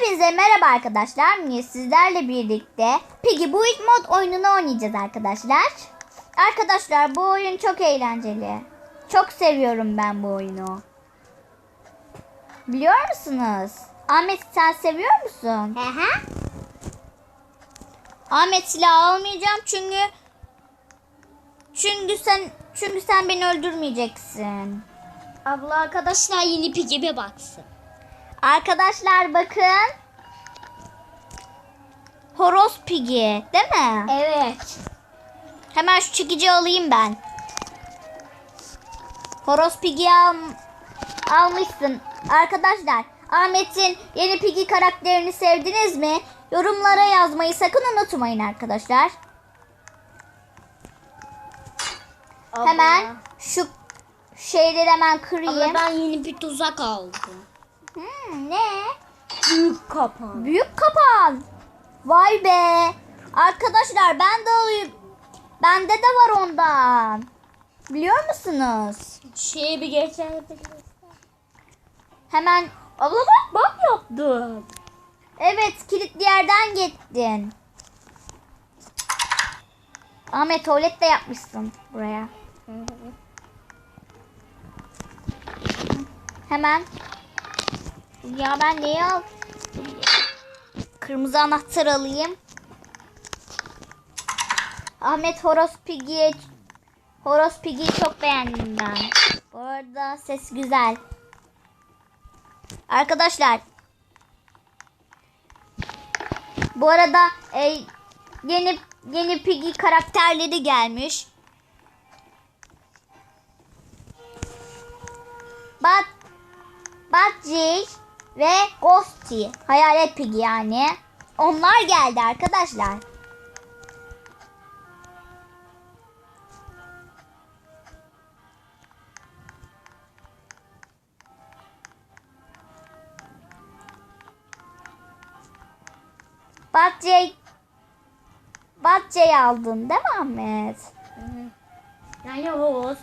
Hepinize merhaba arkadaşlar. Bugün sizlerle birlikte Piggy Build Mod oyununu oynayacağız arkadaşlar. Arkadaşlar bu oyun çok eğlenceli. Çok seviyorum ben bu oyunu. Biliyor musunuz? Ahmet sen seviyor musun? Hı hı. Ahmet silah almayacağım çünkü çünkü sen çünkü sen beni öldürmeyeceksin. Abla arkadaşlar yeni pigime baksın. Arkadaşlar bakın. Horoz Piggy değil mi? Evet. Hemen şu çekici alayım ben. Horoz Piggy al, almışsın. Arkadaşlar Ahmet'in yeni Piggy karakterini sevdiniz mi? Yorumlara yazmayı sakın unutmayın arkadaşlar. Hemen şu şeyleri hemen kırayım. Abla ben yeni bir tuzak aldım. Hmm, ne? Büyük kapan. Büyük kapan. Vay be. Arkadaşlar ben de alayım. Bende de var ondan. Biliyor musunuz? Şeye bir geçebiliriz. Hemen Abla bak bak yaptım. evet kilitli yerden gittin. Ahmet tuvalet de yapmışsın buraya. Hemen. Ya ben neyi al? Kırmızı anahtar alayım. Ahmet Horoz Piggy'ye Horoz Piggy'yi çok beğendim ben. Bu arada ses güzel. Arkadaşlar. Bu arada e, yeni yeni Piggy karakterleri gelmiş. Bat Batcik ve Ghosty. Hayalet Piggy yani. Onlar geldi arkadaşlar. Batcik Batcik'i aldın değil mi Ahmet? Yani o.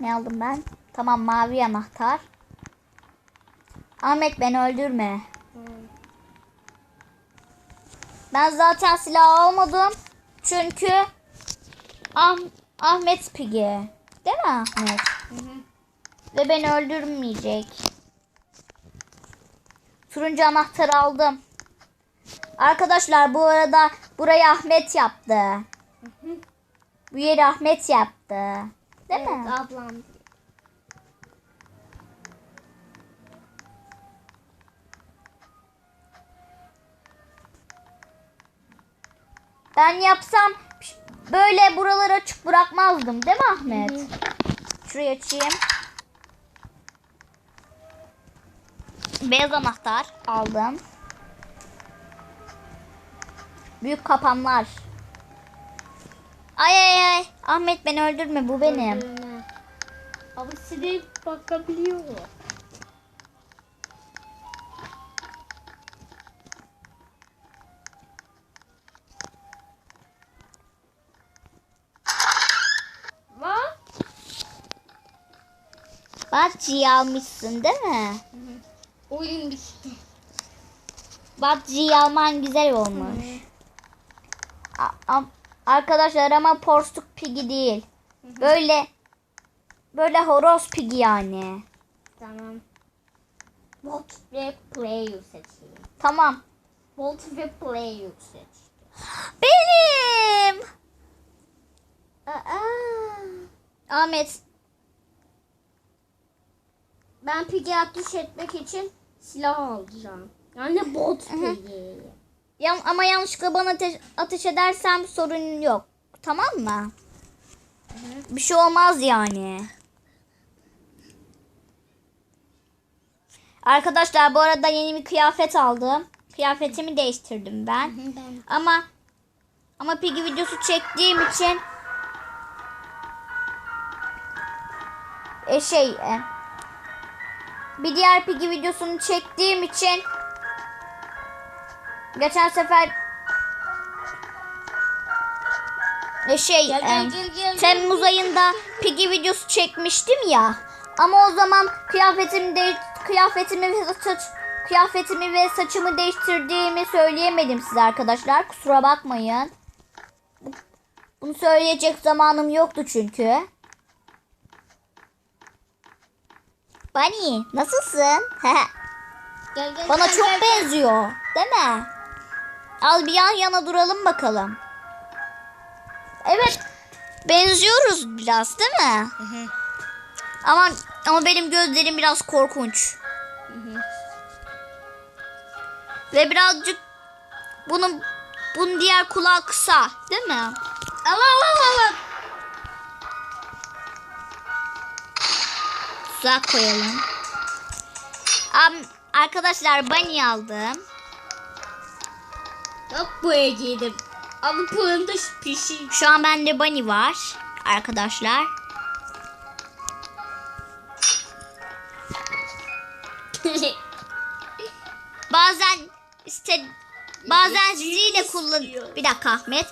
Ne aldım ben? Tamam mavi anahtar. Ahmet beni öldürme. Ben zaten silah almadım. Çünkü Ah- Ahmet Pigi. Değil mi Ahmet? Ve beni öldürmeyecek. Turuncu anahtarı aldım. Arkadaşlar bu arada burayı Ahmet yaptı. Bu yeri Ahmet yaptı. Değil mi? Evet ablam. Ben yapsam böyle buraları açık bırakmazdım değil mi Ahmet? Şurayı açayım. Beyaz anahtar aldım. Büyük kapanlar. Ay ay ay. Ahmet beni öldürme bu benim. Öldürme. Abi size bakabiliyor. Batçıyı almışsın değil mi? Oyun bitti. Batçıyı alman güzel olmuş. A- arkadaşlar ama porsuk pigi değil. Böyle böyle horoz pigi yani. Tamam. Volt ve play seçeyim. Tamam. Volt ve play seç. Benim. Aa. Ahmet Ben pigi ateş etmek için silah alacağım. Yani bot pigi. yan ama yanlışlıkla bana ateş, ateş edersem sorun yok. Tamam mı? Bir şey olmaz yani. Arkadaşlar bu arada yeni bir kıyafet aldım. Kıyafetimi değiştirdim ben. Ben Ama ama Piggy videosu çektiğim için e şey e, bir diğer Piggy videosunu çektiğim için geçen sefer e şey Gel, gel, gel, gel, Temmuz ayında Piggy videosu çekmiştim ya. Ama o zaman kıyafetimi de kıyafetimi ve saç kıyafetimi ve saçımı değiştirdiğimi söyleyemedim size arkadaşlar. Kusura bakmayın. Bu- Bunu söyleyecek zamanım yoktu çünkü. Bunny nasılsın? Gel gel. Bana gel, çok gel, gel. benziyor. Değil mi? Al bir yan yana duralım bakalım. Evet. Benziyoruz biraz değil mi? Ama ama benim gözlerim biraz korkunç. Ve birazcık bunun bunun diğer kulağı kısa, değil mi? Allah Allah Allah. Tuzak koyalım. Am, arkadaşlar bunny aldım. Hop buraya giydim. Ama pırında pişi. Şu an bende bunny var arkadaşlar. Bazen işte bazen Zizi de kullan. Bir dakika Ahmet.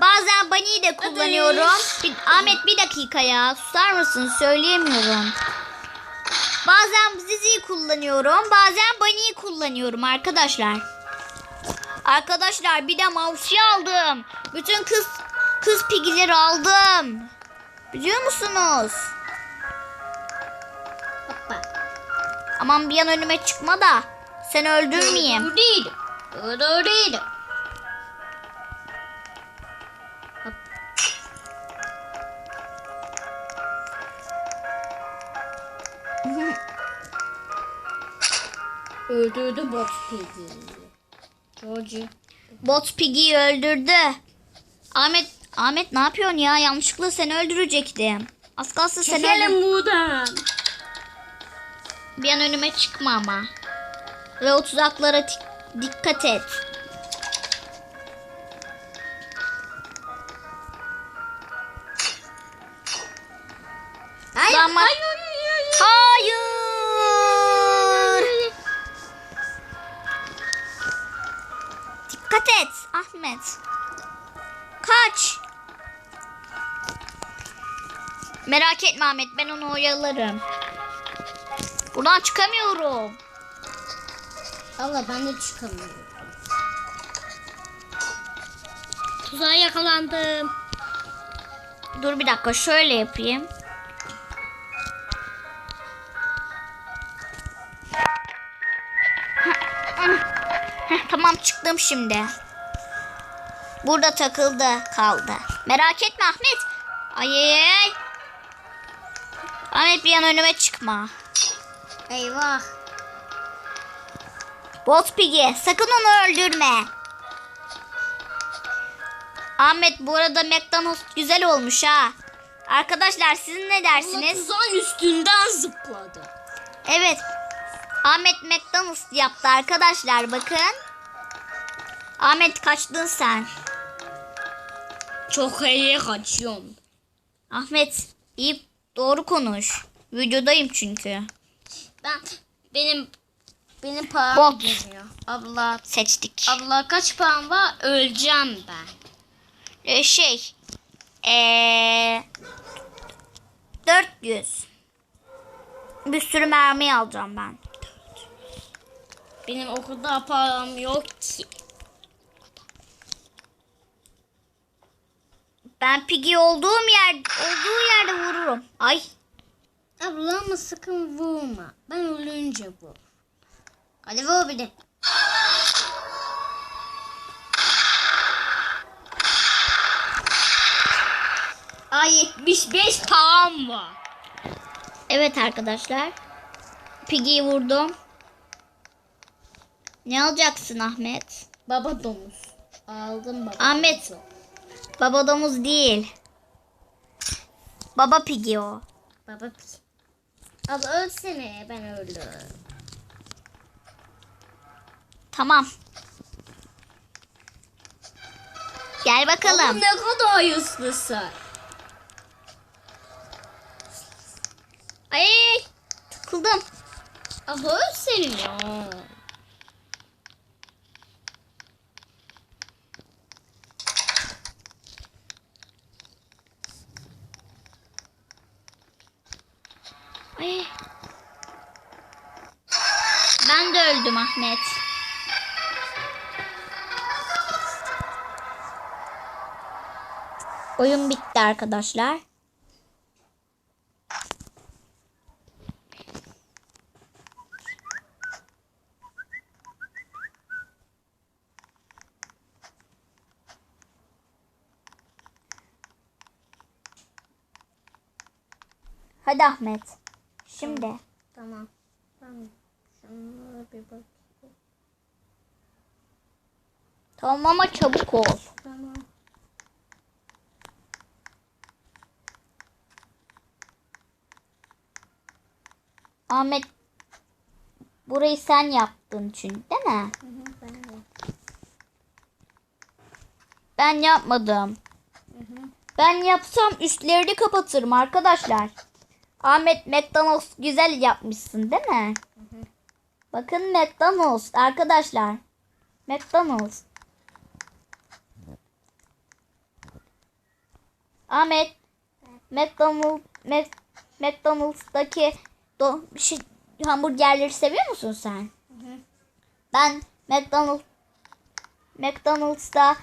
Bazen Bunny'yi de kullanıyorum. Bir, Ahmet bir dakika ya. Susar mısın? Söyleyemiyorum. Bazen Zizi'yi kullanıyorum. Bazen Bunny'yi kullanıyorum arkadaşlar. Arkadaşlar bir de Mavsi'yi aldım. Bütün kız kız pigileri aldım. Biliyor musunuz? Hoppa. Aman bir an önüme çıkma da seni öldürmeyeyim. Değil. Değil. Öldürdü bot pigi. George. Bot Piggy'yi öldürdü. Ahmet Ahmet ne yapıyorsun ya? Yanlışlıkla seni öldürecektim. Az kalsın seni Çekelim buradan. Bir an önüme çıkma ama. Ve o tuzaklara dikkat et. Hayır, hayır, hayır, hayır. Hayır. Dikkat et Ahmet. Kaç. Merak etme Ahmet ben onu oyalarım. Buradan çıkamıyorum. Allah ben de çıkamıyorum. Tuzağa yakalandım. Dur bir dakika şöyle yapayım. Tamam çıktım şimdi. Burada takıldı kaldı. Merak etme Ahmet. Ay ay ay. Ahmet bir an önüme çıkma. Eyvah. Bot Piggy sakın onu öldürme. Ahmet bu arada McDonald's güzel olmuş ha. Arkadaşlar siz ne dersiniz? tuzağın üstünden zıpladı. Evet. Ahmet McDonald's yaptı arkadaşlar bakın. Ahmet kaçtın sen. Çok iyi kaçıyorum. Ahmet iyi doğru konuş. Videodayım çünkü. Ben benim benim param Bot. geliyor. Abla Seçtik. abla kaç param var? Öleceğim ben. Ee, şey. Ee, 400. Bir sürü mermi alacağım ben. Benim o kadar param yok ki. Ben Piggy olduğum yer olduğu yerde vururum. Ay Abla ama sakın vurma. Ben ölünce vur. Hadi vur bir de. Ay 75 param var. evet arkadaşlar. Piggy'yi vurdum. Ne alacaksın Ahmet? Baba domuz. Aldım baba. Ahmet. domuzu. Baba domuz değil. Baba Piggy o. Baba Abla ölsene ben öldüm. Tamam. Gel bakalım. ne kadar hızlısın. Ay. Takıldım. Abla ölsene ya. Ben de öldüm Ahmet. Oyun bitti arkadaşlar. Hadi Ahmet. Şimdi. Tamam. Tamam. Şunlara bir bak. Tamam ama çabuk ol. Tamam. Ahmet burayı sen yaptın çünkü değil mi? Hı hı, ben de. Ben yapmadım. Hı hı. Ben yapsam üstlerini kapatırım arkadaşlar. Ahmet McDonald's güzel yapmışsın değil mi? Bakın McDonald's arkadaşlar. McDonald's. Ahmet McDonald's Mac, McDonald's'taki do, şey, hamburgerleri seviyor musun sen? hı. Ben McDonald's McDonald's'ta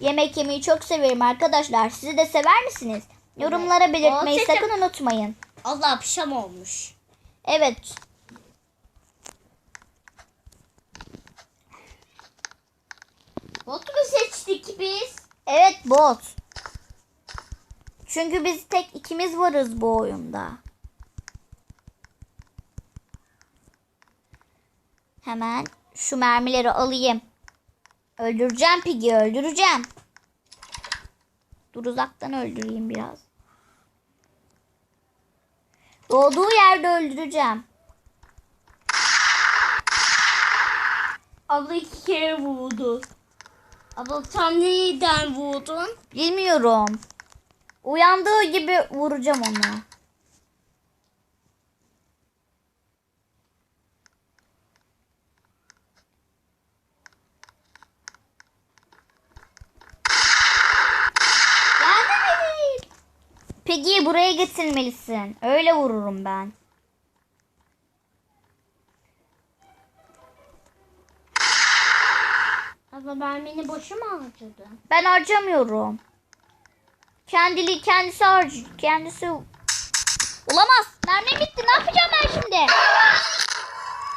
yemek yemeyi çok severim arkadaşlar. Siz de sever misiniz? Yorumlara belirtmeyi seçim- sakın unutmayın. Allah pişam olmuş. Evet. Bot mu seçtik biz? Evet bot. Çünkü biz tek ikimiz varız bu oyunda. Hemen şu mermileri alayım. Öldüreceğim Pig'i öldüreceğim. Dur uzaktan öldüreyim biraz. Doğduğu yerde öldüreceğim. Abla iki kere vurdu. Abla tam neyden vurdun? Bilmiyorum. Uyandığı gibi vuracağım onu. Yardım edin. Piggy'yi buraya getirmelisin. Öyle vururum ben. Abla ben beni boşa mı harcadın? Ben harcamıyorum. Kendili kendisi harc kendisi Olamaz. Mermim bitti. Ne yapacağım ben şimdi?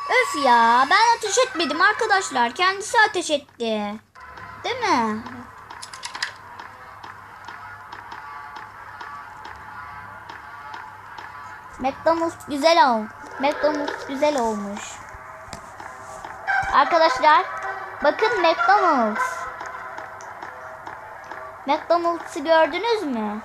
Öf ya. Ben ateş etmedim arkadaşlar. Kendisi ateş etti. Değil mi? McDonald's güzel ol. McDonald's güzel olmuş. Arkadaşlar bakın McDonald's. McDonald's'ı gördünüz mü?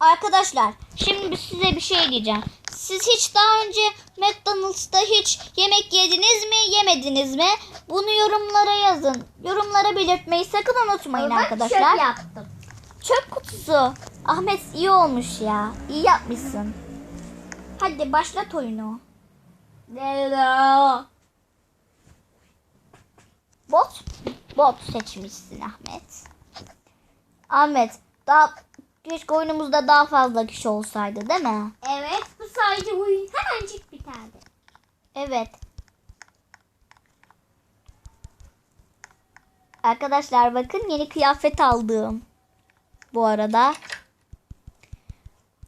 Arkadaşlar şimdi size bir şey diyeceğim. Siz hiç daha önce McDonald's'ta hiç yemek yediniz mi yemediniz mi? Bunu yorumlara yazın. Yorumlara belirtmeyi sakın unutmayın Bak, arkadaşlar. çöp yaptım. Çöp kutusu. Ahmet iyi olmuş ya. İyi yapmışsın. Hadi başlat oyunu. Hello. Bot. Bot seçmişsin Ahmet. Ahmet daha keşke oyunumuzda daha fazla kişi olsaydı değil mi? Evet sadece oyun hemencik biterdi. Evet. Arkadaşlar bakın yeni kıyafet aldım. Bu arada.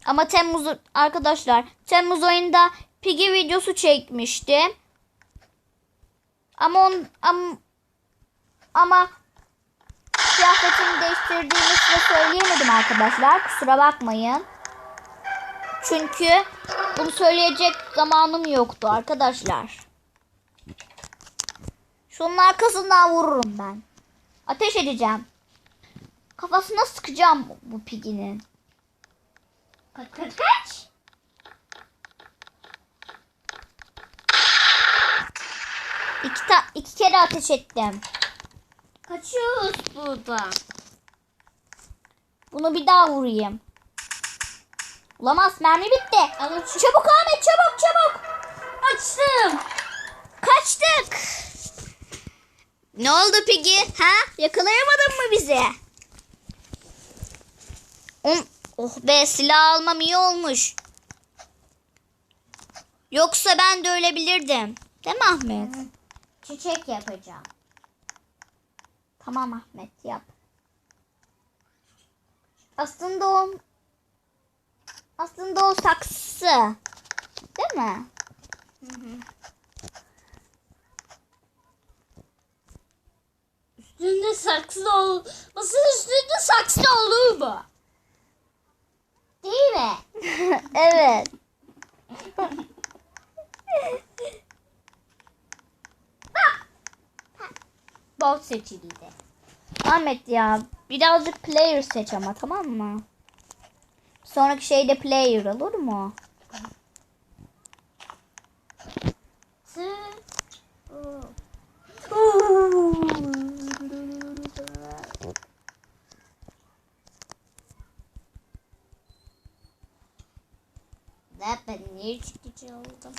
Ama Temmuz arkadaşlar Temmuz ayında Piggy videosu çekmiştim. Ama on, ama, ama kıyafetimi değiştirdiğimi size söyleyemedim arkadaşlar. Kusura bakmayın. Çünkü bunu söyleyecek zamanım yoktu arkadaşlar. Şunun arkasından vururum ben. Ateş edeceğim. Kafasına sıkacağım bu piginin. Kaç kaç kaç. İki, ta iki kere ateş ettim. Kaçıyoruz buradan. Bunu bir daha vurayım. Olamaz mermi bitti. Şu Çabuk Ahmet çabuk çabuk. açtım. Kaçtık. Ne oldu Piggy? Ha? Yakalayamadın mı bizi? Um, oh be silah almam iyi olmuş. Yoksa ben de ölebilirdim. Değil mi Ahmet? Çiçek yapacağım. Tamam Ahmet yap. Aslında o aslında o saksı. Değil mi? Üstünde saksı ol. Masın üstünde saksı olur mu? Değil mi? evet. Bot seçildi. Ahmet ya birazcık player seç ama tamam mı? Sonraki şeyde player olur mu? Ne ben niye çıkıcı oldum?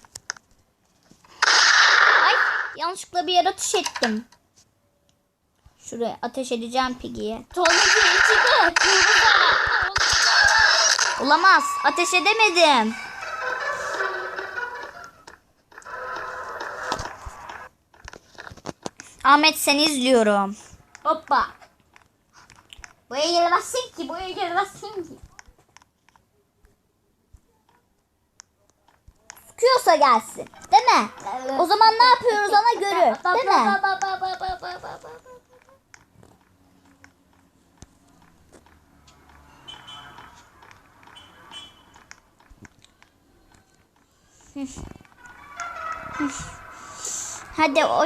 Ay yanlışlıkla bir yer ateş ettim. Şuraya ateş edeceğim Piggy'ye. Tonun içine Olamaz. Ateş edemedim. Ahmet seni izliyorum. Hoppa. Buraya giremezsin ki, buraya giremezsin ki. Sıkıyorsa gelsin. Değil mi? O zaman ne yapıyoruz ona göre. Değil mi? Hadi o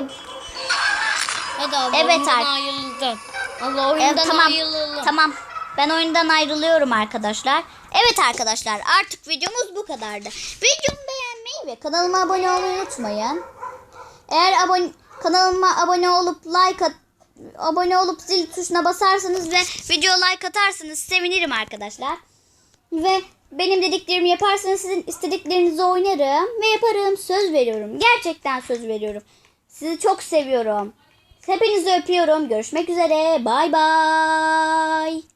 Hadi abla Evet, oyundan ar- ayrıldın. Allah oyundan Evet, tamam. ayrılalım. Tamam. Ben oyundan ayrılıyorum arkadaşlar. Evet arkadaşlar artık videomuz bu kadardı. Videomu beğenmeyi ve kanalıma abone olmayı unutmayın. Eğer abone kanalıma abone olup like at abone olup zil tuşuna basarsanız ve video like atarsanız sevinirim arkadaşlar. Ve benim dediklerimi yaparsanız sizin istediklerinizi oynarım ve yaparım. Söz veriyorum. Gerçekten söz veriyorum. Sizi çok seviyorum. Hepinizi öpüyorum. Görüşmek üzere. Bay bay.